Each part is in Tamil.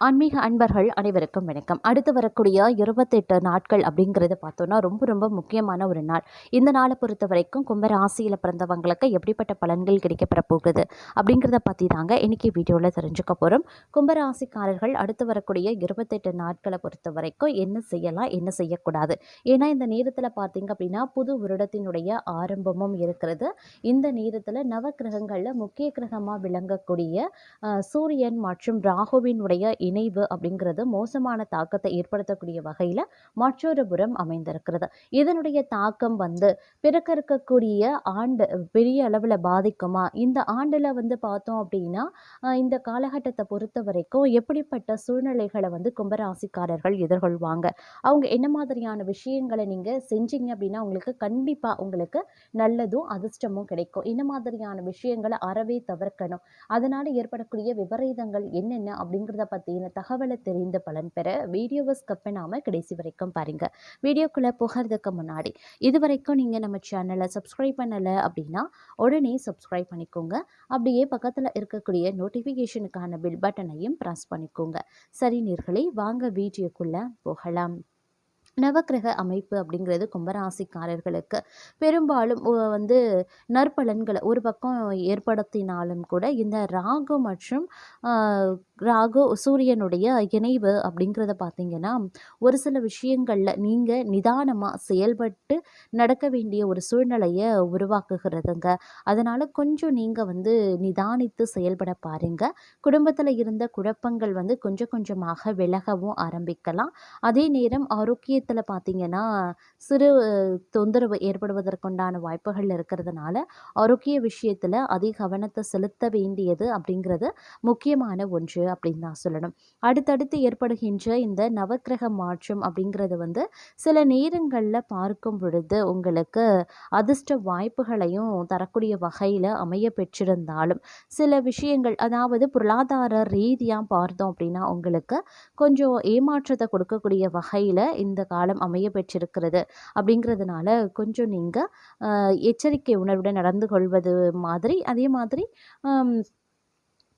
ஆன்மீக அன்பர்கள் அனைவருக்கும் வணக்கம். அடுத்து வரக்கூடிய இருபத்தெட்டு நாட்கள் அப்படிங்கிறது பார்த்தோன்னா ரொம்ப ரொம்ப முக்கியமான ஒரு நாள். இந்த நாளை பொறுத்த வரைக்கும் கும்பராசியில் பிறந்தவங்களுக்கு எப்படிப்பட்ட பலன்கள் கிடைக்கப்பெற போகுது அப்படிங்கிறத பற்றி தாங்க இன்றைக்கி வீடியோவில் தெரிஞ்சுக்க போகிறோம் கும்பராசிக்காரர்கள் அடுத்து வரக்கூடிய இருபத்தெட்டு நாட்களை பொறுத்த வரைக்கும் என்ன செய்யலாம் என்ன செய்யக்கூடாது? ஏன்னா இந்த நேரத்தில் பார்த்தீங்க அப்படின்னா புது வருடத்தினுடைய ஆரம்பமும் இருக்கிறது. இந்த நேரத்தில் நவ கிரகங்களில் முக்கிய கிரகமாக விளங்கக்கூடிய சூரியன் மற்றும் ராகுவினுடைய இணைவு அப்படிங்கிறது மோசமான தாக்கத்தை ஏற்படுத்தக்கூடிய வகையில் மற்றொரு புறம் அமைந்திருக்கிறது. இதனுடைய தாக்கம் வந்து பிறக்க இருக்கக்கூடிய ஆண்டு பெரிய அளவில் பாதிக்குமா? இந்த ஆண்டில் வந்து பார்த்தோம் அப்படின்னா இந்த காலகட்டத்தை பொறுத்த வரைக்கும் எப்படிப்பட்ட சூழ்நிலைகளை வந்து கும்பராசிக்காரர்கள் எதிர்கொள்வாங்க? அவங்க என்ன மாதிரியான விஷயங்களை நீங்கள் செஞ்சீங்க அப்படின்னா உங்களுக்கு கண்டிப்பாக உங்களுக்கு நல்லதும் அதிர்ஷ்டமும் கிடைக்கும். என்ன மாதிரியான விஷயங்களை அறவே தவிர்க்கணும். அதனால் ஏற்படக்கூடிய விபரீதங்கள் என்னென்ன அப்படிங்கிறத பற்றி பற்றின தகவலை தெரிந்து பலன் பெற வீடியோவை ஸ்கப் பண்ணாமல் கடைசி வரைக்கும் பாருங்கள் வீடியோக்குள்ளே போகிறதுக்கு முன்னாடி இது வரைக்கும் நீங்கள் நம்ம சேனலை சப்ஸ்கிரைப் பண்ணலை அப்படின்னா உடனே சப்ஸ்கிரைப் பண்ணிக்கோங்க. அப்படியே பக்கத்தில் இருக்கக்கூடிய நோட்டிஃபிகேஷனுக்கான பில் பட்டனையும் ப்ரெஸ் பண்ணிக்கோங்க. சரி நேர்களே வாங்க வீடியோக்குள்ளே போகலாம். நவக்கிரக அமைப்பு அப்படிங்கிறது கும்பராசிக்காரர்களுக்கு. பெரும்பாலும் வந்து நற்பலன்களை ஒரு பக்கம் ஏற்படுத்தினாலும் கூட இந்த ராகு மற்றும் ராகு சூரியனுடைய இணைவு அப்படிங்கிறத பார்த்தீங்கன்னா ஒரு சில விஷயங்களில் நீங்கள் நிதானமாக செயல்பட்டு நடக்க வேண்டிய ஒரு சூழ்நிலையை உருவாக்குகிறதுங்க. அதனால் கொஞ்சம் நீங்கள் வந்து நிதானித்து செயல்பட பாருங்க. குடும்பத்தில் இருந்த குழப்பங்கள் வந்து கொஞ்சம் கொஞ்சமாக விலகவும் ஆரம்பிக்கலாம். அதே நேரம் ஆரோக்கியத்தில் பார்த்தீங்கன்னா சிறு தொந்தரவு ஏற்படுவதற்குண்டான வாய்ப்புகள் இருக்கிறதுனால ஆரோக்கிய விஷயத்தில் அதிக கவனத்தை செலுத்த வேண்டியது அப்படிங்கிறது முக்கியமான ஒன்று அப்படின்னு தான் சொல்லணும். அடுத்தடுத்து ஏற்படுகின்ற இந்த நவக்கிரக மாற்றம் அப்படிங்கிறது வந்து சில நேரங்களில் பார்க்கும் பொழுது உங்களுக்கு அதிர்ஷ்ட வாய்ப்புகளையும் தரக்கூடிய வகையில் அமைய பெற்றிருந்தாலும் சில விஷயங்கள் அதாவது பொருளாதார ரீதியாக பார்த்தோம் அப்படின்னா உங்களுக்கு கொஞ்சம் ஏமாற்றத்தை கொடுக்கக்கூடிய வகையில் இந்த காலம் அமைய பெற்றிருக்கிறது. அப்படிங்கிறதுனால கொஞ்சம் நீங்கள் எச்சரிக்கை உணர்வுடன் நடந்து கொள்வது மாதிரி அதே மாதிரி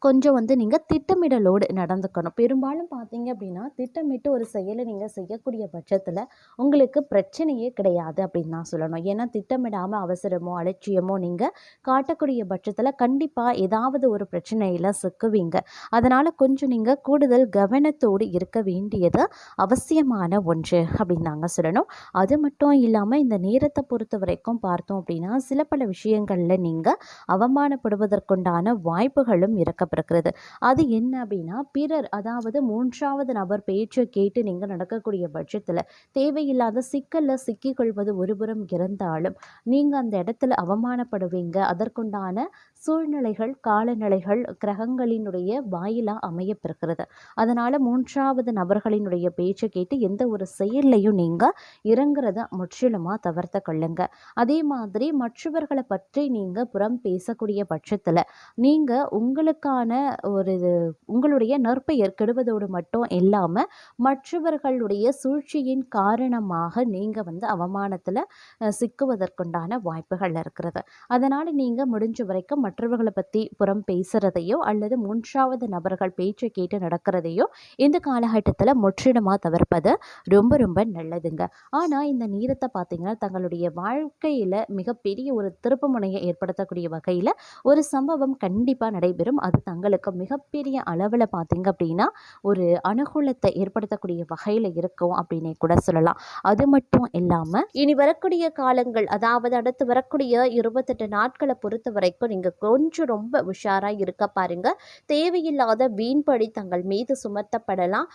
கொஞ்சம் வந்து நீங்கள் திட்டமிடலோடு நடந்துக்கணும். பெரும்பாலும் பார்த்தீங்க அப்படின்னா திட்டமிட்டு ஒரு செயலை நீங்கள் செய்யக்கூடிய பட்சத்தில் உங்களுக்கு பிரச்சனையே கிடையாது அப்படின்னு தான் சொல்லணும். ஏன்னா திட்டமிடாமல் அவசரமோ அலட்சியமோ நீங்கள் காட்டக்கூடிய பட்சத்தில் கண்டிப்பாக ஏதாவது ஒரு பிரச்சனையில் சிக்குவீங்க. அதனால் கொஞ்சம் நீங்கள் கூடுதல் கவனத்தோடு இருக்க வேண்டியது அவசியமான ஒன்று அப்படின்னு நாங்கள் சொல்லணும். அது மட்டும் இல்லாமல் இந்த நேரத்தை பொறுத்த வரைக்கும் பார்த்தோம் அப்படின்னா சில பல விஷயங்களில் நீங்கள் அவமானப்படுவதற்குண்டான வாய்ப்புகளும் இருக்கப்பட்டிருக்கிறது அது என்ன அப்படின்னா பிறர் அதாவது மூன்றாவது நபர் பேச்சை கேட்டு நீங்கள் நடக்கக்கூடிய பட்சத்தில் தேவையில்லாத சிக்கலில் சிக்கிக்கொள்வது ஒருபுறம் இருந்தாலும் நீங்கள் அந்த இடத்துல அவமானப்படுவீங்க. அதற்குண்டான சூழ்நிலைகள் காலநிலைகள் கிரகங்களினுடைய வாயிலாக அமையப்பெறுகிறது. அதனால் மூன்றாவது நபர்களினுடைய பேச்சை கேட்டு எந்த ஒரு செயல்லையும் நீங்கள் இறங்குறத முற்றிலுமாக தவிர்த்து கொள்ளுங்க. அதே மாதிரி மற்றவர்களை பற்றி நீங்கள் புறம் பேசக்கூடிய பட்சத்தில் நீங்கள் உங்களுக்கான ஒரு இது உங்களுடைய நற்பெயர் கெடுவதோடு மட்டும் இல்லாமல் மற்றவர்களுடைய சூழ்ச்சியின் காரணமாக நீங்கள் வந்து அவமானத்தில் சிக்குவதற்குண்டான வாய்ப்புகள் இருக்கிறது. அதனால் நீங்கள் முடிஞ்ச வரைக்கும் மற்றவர்களை பற்றி புறம் பேசுகிறதையோ அல்லது மூன்றாவது நபர்கள் பேச்சை கேட்டு நடக்கிறதையோ இந்த காலகட்டத்தில் முற்றிலுமாக தவிர்ப்பது ரொம்ப ரொம்ப நல்லதுங்க. ஆனால் இந்த நேரத்தை பார்த்திங்கன்னா தங்களுடைய வாழ்க்கையில் மிகப்பெரிய ஒரு திருப்பு முனையை ஏற்படுத்தக்கூடிய வகையில் ஒரு சம்பவம் கண்டிப்பாக நடைபெறும். அது தங்களுக்கு மிகப்பெரிய அளவில் பார்த்தீங்க அப்படின்னா ஒரு அனுகூலத்தை ஏற்படுத்தக்கூடிய வகையில் இருக்கும் அப்படின்னே கூட சொல்லலாம். அது மட்டும் இல்லாமல் இனி வரக்கூடிய காலங்கள் அதாவது அடுத்து வரக்கூடிய இருபத்தெட்டு நாட்களை பொறுத்த வரைக்கும் நீங்கள் கொஞ்சம் ரொம்ப உஷாராக இருக்க பாருங்க. தேவையில்லாத வீண்படி தங்கள் மீது சுமத்தப்படலாம்.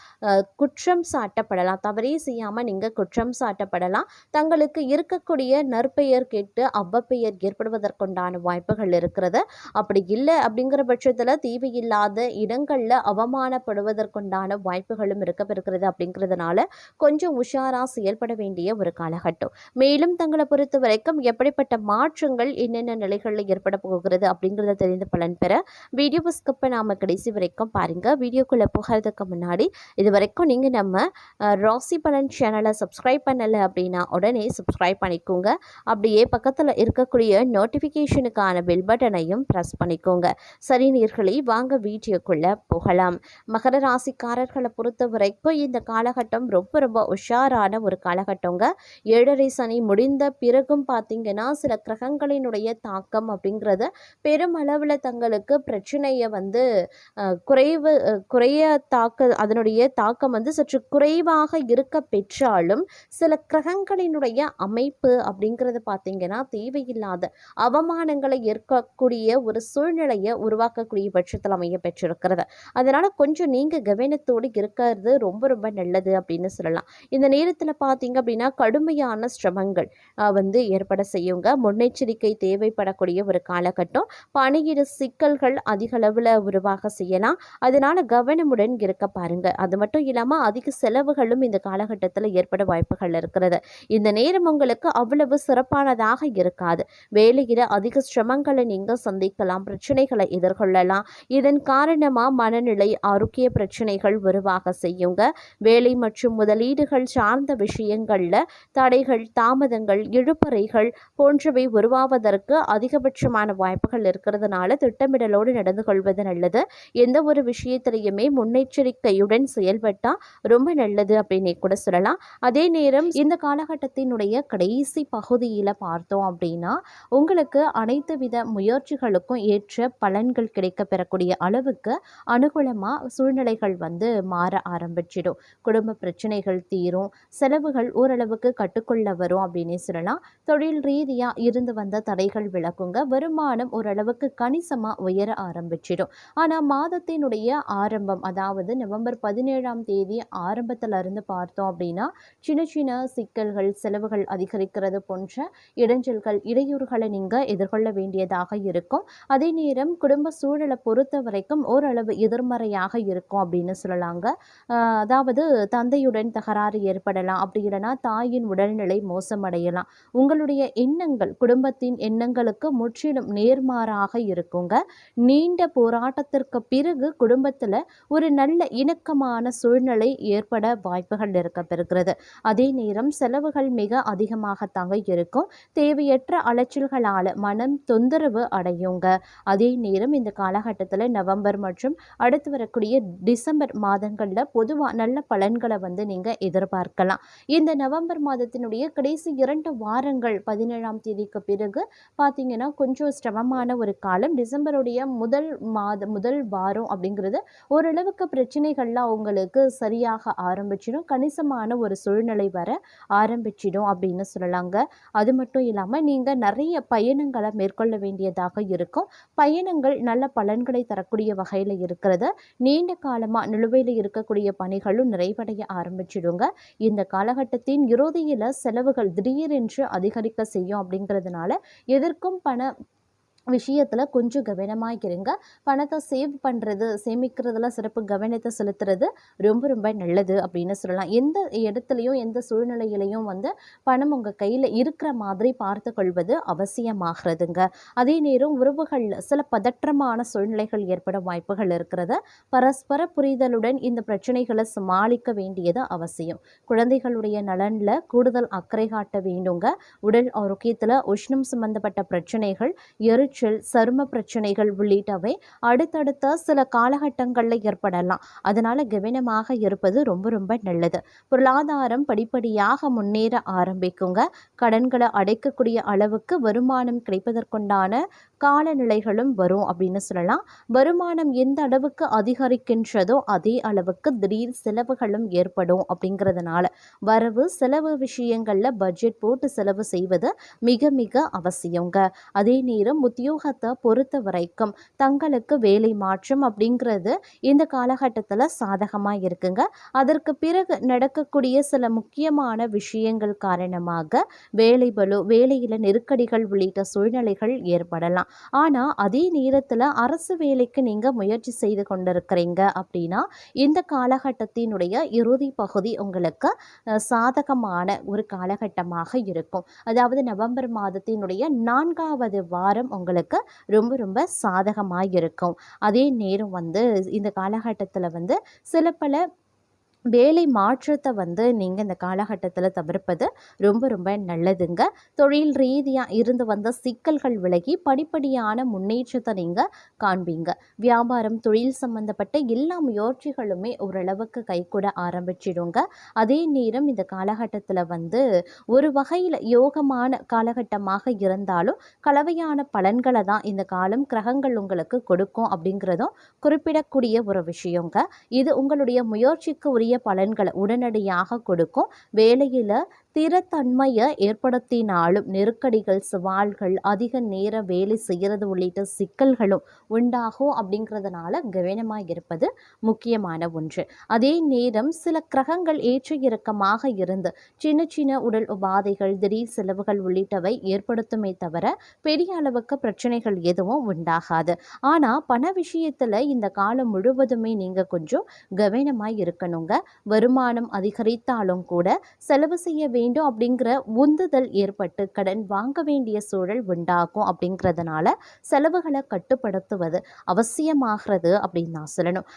குற்றம் சாட்டப்படலாம். தவறே செய்யாமல் நீங்கள் குற்றம் சாட்டப்படலாம். தங்களுக்கு இருக்கக்கூடிய நற்பெயர் கேட்டு அவ்வப்பெயர் ஏற்படுவதற்குண்டான வாய்ப்புகள் இருக்கிறது. அப்படி இல்லை அப்படிங்கிற பட்சத்தில் தேவையில்லாத இடங்களில் அவமானப்படுவதற்குண்டான வாய்ப்புகளும் இருக்க அப்படிங்கிறதுனால கொஞ்சம் உஷாராக செயல்பட வேண்டிய ஒரு காலகட்டம். மேலும் தங்களை பொறுத்த வரைக்கும் எப்படிப்பட்ட மாற்றங்கள் என்னென்ன நிலைகளில் ஏற்பட போகிறது அப்படிங்கிறத தெரிந்து பலன் பெற வீடியோவை ஸ்கிப் நாம கடைசி வரைக்கும் பாருங்கள் வீடியோக்குள்ளே போகிறதுக்கு முன்னாடி இது வரைக்கும் நீங்கள் நம்ம ராசி பலன் சேனலை சப்ஸ்கிரைப் பண்ணலை அப்படின்னா உடனே சப்ஸ்கிரைப் பண்ணிக்கோங்க. அப்படியே பக்கத்தில் இருக்கக்கூடிய நோட்டிஃபிகேஷனுக்கான பெல் பட்டனையும் ப்ரெஸ் பண்ணிக்கோங்க. சரி நீர்களை வாங்க வீடியோக்குள்ளே போகலாம். மகர ராசிக்காரர்களை பொறுத்த வரைக்கும் இந்த காலகட்டம் ரொம்ப ரொம்ப உஷாரான ஒரு காலகட்டங்க. ஏழரை சனி முடிந்த பிறகும் பார்த்தீங்கன்னா சில கிரகங்களினுடைய தாக்கம் அப்படிங்கிறத பெருமளவில் தங்களுக்கு பிரச்சனையை வந்து குறைவு குறைய தாக்க அதனுடைய தாக்கம் வந்து சற்று குறைவாக இருக்க பெற்றாலும் சில கிரகங்களினுடைய அமைப்பு அப்படிங்கிறது பார்த்தீங்கன்னா தேவையில்லாத அவமானங்களை ஏற்கக்கூடிய ஒரு சூழ்நிலையை உருவாக்கக்கூடிய பட்சத்தில் அமைய பெற்றிருக்கிறது. அதனால் கொஞ்சம் நீங்கள் கவனத்தோடு இருக்கிறது ரொம்ப ரொம்ப நல்லது அப்படின்னு சொல்லலாம். இந்த நேரத்தில் பார்த்தீங்க அப்படின்னா கடுமையான சிரமங்கள் வந்து ஏற்பட செய்யுங்க. முன்னெச்சரிக்கை தேவைப்படக்கூடிய ஒரு காலகட்டம். பணியிட சிக்கல்கள் அதிகளவில் உருவாக செய்யலாம். அதனால் கவனமுடன் இருக்க பாருங்க. அது மட்டும் இல்லாமல் அதிக செலவுகளும் இந்த காலகட்டத்தில் ஏற்பட வாய்ப்புகள் இருக்கிறது. இந்த நேரம் உங்களுக்கு அவ்வளவு சிறப்பானதாக இருக்காது. வேலையில் அதிக சிரமங்களை நீங்கள் சந்திக்கலாம் பிரச்சனைகளை எதிர்கொள்ளலாம். இதன் காரணமாக மனநிலை ஆரோக்கிய பிரச்சனைகள் உருவாக செய்யுங்க. வேலை மற்றும் முதலீடுகள் சார்ந்த விஷயங்களில் தடைகள் தாமதங்கள் இழுப்பறைகள் போன்றவை உருவாவதற்கு அதிகபட்சமான வாய்ப்புகள் இருக்கிறதுனால திட்டமிடலோடு நடந்து கொள்வது நல்லது. எந்த ஒரு விஷயத்திலையுமே முன்னெச்சரிக்கையுடன் செயல்பட்டால் ரொம்ப நல்லது அப்படின்னு கூட சொல்லலாம். அதே நேரம் இந்த காலகட்டத்தினுடைய கடைசி பகுதியில் பார்த்தோம் அப்படின்னா உங்களுக்கு அனைத்து வித முயற்சிகளுக்கும் ஏற்ற பலன்கள் கிடைக்க பெறக்கூடிய அளவுக்கு அனுகூலமாக சூழ்நிலைகள் வந்து மாற ஆரம்பிச்சிடும். குடும்ப பிரச்சனைகள் தீரும் செலவுகள் ஓரளவுக்கு கட்டுக்குள்ள வரும் அப்படின்னு சொல்லலாம். தொழில் ரீதியாக இருந்து வந்த தடைகள் விளக்குங்க வருமானம் ஒரு ஓரளவுக்கு கணிசமாக உயர ஆரம்பிச்சிடும். ஆனால் மாதத்தினுடைய ஆரம்பம் அதாவது நவம்பர் பதினேழாம் தேதி ஆரம்பத்தில் இருந்து பார்த்தோம் அப்படின்னா சின்ன சின்ன சிக்கல்கள் செலவுகள் அதிகரிக்கிறது போன்ற இடைஞ்சல்கள் இடையூறுகளை நீங்கள் எதிர்கொள்ள வேண்டியதாக இருக்கும். அதே நேரம் குடும்ப சூழலை பொறுத்த வரைக்கும் ஓரளவு எதிர்மறையாக இருக்கும் அப்படின்னு சொல்லலாங்க. ஆஹ் அதாவது தந்தையுடன் தகராறு ஏற்படலாம். அப்படி இல்லைன்னா தாயின் உடல்நிலை மோசமடையலாம். உங்களுடைய எண்ணங்கள் குடும்பத்தின் எண்ணங்களுக்கு முற்றிலும் பணக்காராக இருக்குங்க. நீண்ட போராட்டத்திற்கு பிறகு குடும்பத்தில் ஒரு நல்ல இணக்கமான சூழ்நிலை ஏற்பட வாய்ப்புகள் இருக்க பெறுகிறது அதே நேரம் செலவுகள் மிக அதிகமாகத்தாங்க இருக்கும். தேவையற்ற அலைச்சல்களால் மனம் தொந்தரவு அடையுங்க. அதே நேரம் இந்த காலகட்டத்தில் நவம்பர் மற்றும் அடுத்து வரக்கூடிய டிசம்பர் மாதங்களில் பொதுவாக நல்ல பலன்களை வந்து நீங்கள் எதிர்பார்க்கலாம். இந்த நவம்பர் மாதத்தினுடைய கடைசி இரண்டு வாரங்கள் பதினேழாம் தேதிக்கு பிறகு பார்த்தீங்கன்னா கொஞ்சம் சிரமமான ஒரு காலம். டிசம்பருடைய முதல் மாத முதல் வாரம் அப்படிங்கிறது ஓரளவுக்கு பிரச்சனைகள்லாம் உங்களுக்கு சரியாக ஆரம்பிச்சிடும். கணிசமான ஒரு சூழ்நிலை வர ஆரம்பிச்சிடும் அப்படின்னு சொல்லலாங்க. அது மட்டும் இல்லாமல் நீங்கள் நிறைய பயணங்களை மேற்கொள்ள வேண்டியதாக இருக்கும். பயணங்கள் நல்ல பலன்களை தரக்கூடிய வகையில் இருக்கிறது. நீண்ட காலமாக நிலுவையில் இருக்கக்கூடிய பணிகளும் நிறைவடைய ஆரம்பிச்சிடுங்க. இந்த காலகட்டத்தின் இறுதியில் செலவுகள் திடீரென்று அதிகரிக்க செய்யும் அப்படிங்கிறதுனால எதற்கும் பண விஷயத்தில் கொஞ்சம் கவனமாக இருங்க. பணத்தை சேவ் பண்ணுறது சேமிக்கிறதுல சிறப்பு கவனத்தை செலுத்துறது ரொம்ப ரொம்ப நல்லது அப்படின்னு சொல்லலாம். எந்த இடத்துலையும் எந்த சூழ்நிலையிலையும் வந்து பணம் உங்கள் கையில் இருக்கிற மாதிரி பார்த்து கொள்வது அவசியமாகிறதுங்க. அதே நேரம் உறவுகளில் சில பதற்றமான சூழ்நிலைகள் ஏற்பட வாய்ப்புகள் இருக்கிறது பரஸ்பர புரிதலுடன் இந்த பிரச்சனைகளை சமாளிக்க வேண்டியது அவசியம். குழந்தைகளுடைய நலனில் கூடுதல் அக்கறை காட்ட வேண்டுங்க. உடல் ஆரோக்கியத்தில் உஷ்ணம் சம்பந்தப்பட்ட பிரச்சனைகள் காய்ச்சல் சரும பிரச்சனைகள் உள்ளிட்டவை அடுத்தடுத்த சில காலகட்டங்களில் ஏற்படலாம். அதனால் கவனமாக இருப்பது ரொம்ப ரொம்ப நல்லது. பொருளாதாரம் படிப்படியாக முன்னேற ஆரம்பிக்குங்க. கடன்களை அடைக்கக்கூடிய அளவுக்கு வருமானம் கிடைப்பதற்குண்டான காலநிலைகளும் வரும் அப்படின்னு சொல்லலாம். வருமானம் எந்த அளவுக்கு அதிகரிக்கின்றதோ அதே அளவுக்கு திடீர் செலவுகளும் ஏற்படும் அப்படிங்கிறதுனால வரவு செலவு விஷயங்களில் பட்ஜெட் போட்டு செலவு செய்வது மிக மிக அவசியங்க அதே நேரம் முத்தி உத்தியோகத்தை பொறுத்த வரைக்கும் தங்களுக்கு வேலை மாற்றம் அப்படிங்கிறது இந்த காலகட்டத்தில் சாதகமாக இருக்குங்க. அதற்கு பிறகு நடக்கக்கூடிய சில முக்கியமான விஷயங்கள் காரணமாக வேலை பலு வேலையில் நெருக்கடிகள் உள்ளிட்ட சூழ்நிலைகள் ஏற்படலாம். ஆனால் அதே நேரத்தில் அரசு வேலைக்கு நீங்கள் முயற்சி செய்து கொண்டிருக்கிறீங்க அப்படின்னா இந்த காலகட்டத்தினுடைய இறுதி பகுதி உங்களுக்கு சாதகமான ஒரு காலகட்டமாக இருக்கும். அதாவது நவம்பர் மாதத்தினுடைய நான்காவது வாரம் உங்களுக்கு உங்களுக்கு ரொம்ப ரொம்ப சாதகமாக இருக்கும் அதே நேரம் வந்து இந்த காலகட்டத்தில் வந்து சில பல வேலை மாற்றத்தை வந்து நீங்கள் இந்த காலகட்டத்தில் தவிர்ப்பது ரொம்ப ரொம்ப நல்லதுங்க. தொழில் ரீதியாக இருந்து வந்த சிக்கல்கள் விலகி படிப்படியான முன்னேற்றத்தை நீங்கள் காண்பீங்க. வியாபாரம் தொழில் சம்பந்தப்பட்ட எல்லா முயற்சிகளுமே ஓரளவுக்கு கைகூட ஆரம்பிச்சிடுங்க. அதே நேரம் இந்த காலகட்டத்தில் வந்து ஒரு வகையில் யோகமான காலகட்டமாக இருந்தாலும் கலவையான பலன்களை தான் இந்த காலம் கிரகங்கள் உங்களுக்கு கொடுக்கும் அப்படிங்கிறதும் குறிப்பிடக்கூடிய ஒரு விஷயங்க. இது உங்களுடைய முயற்சிக்கு உரிய பலன்களை உடனடியாக கொடுக்கும். வேலையில் ஸ்திரத்தன்மையை ஏற்படுத்தினாலும் நெருக்கடிகள் சவால்கள் அதிக நேர வேலை செய்கிறது உள்ளிட்ட சிக்கல்களும் உண்டாகும் அப்படிங்கிறதுனால கவனமாக இருப்பது முக்கியமான ஒன்று. அதே நேரம் சில கிரகங்கள் ஏற்ற இறக்கமாக இருந்து சின்ன சின்ன உடல் உபாதைகள் திடீர் செலவுகள் உள்ளிட்டவை ஏற்படுத்துமே தவிர பெரிய அளவுக்கு பிரச்சனைகள் எதுவும் உண்டாகாது. ஆனால் பண விஷயத்தில் இந்த காலம் முழுவதுமே நீங்கள் கொஞ்சம் கவனமாக இருக்கணுங்க வருமானம் அதிகரித்தாலும் கூட செலவு செய்ய வேண்டும் அப்படிங்கிற உந்துதல் ஏற்பட்டு கடன் வாங்க வேண்டிய சூழல் உண்டாகும் அப்படிங்கிறதுனால செலவுகளை கட்டுப்படுத்துவது அவசியமாகிறது அப்படின்னு நான் சொல்லணும்.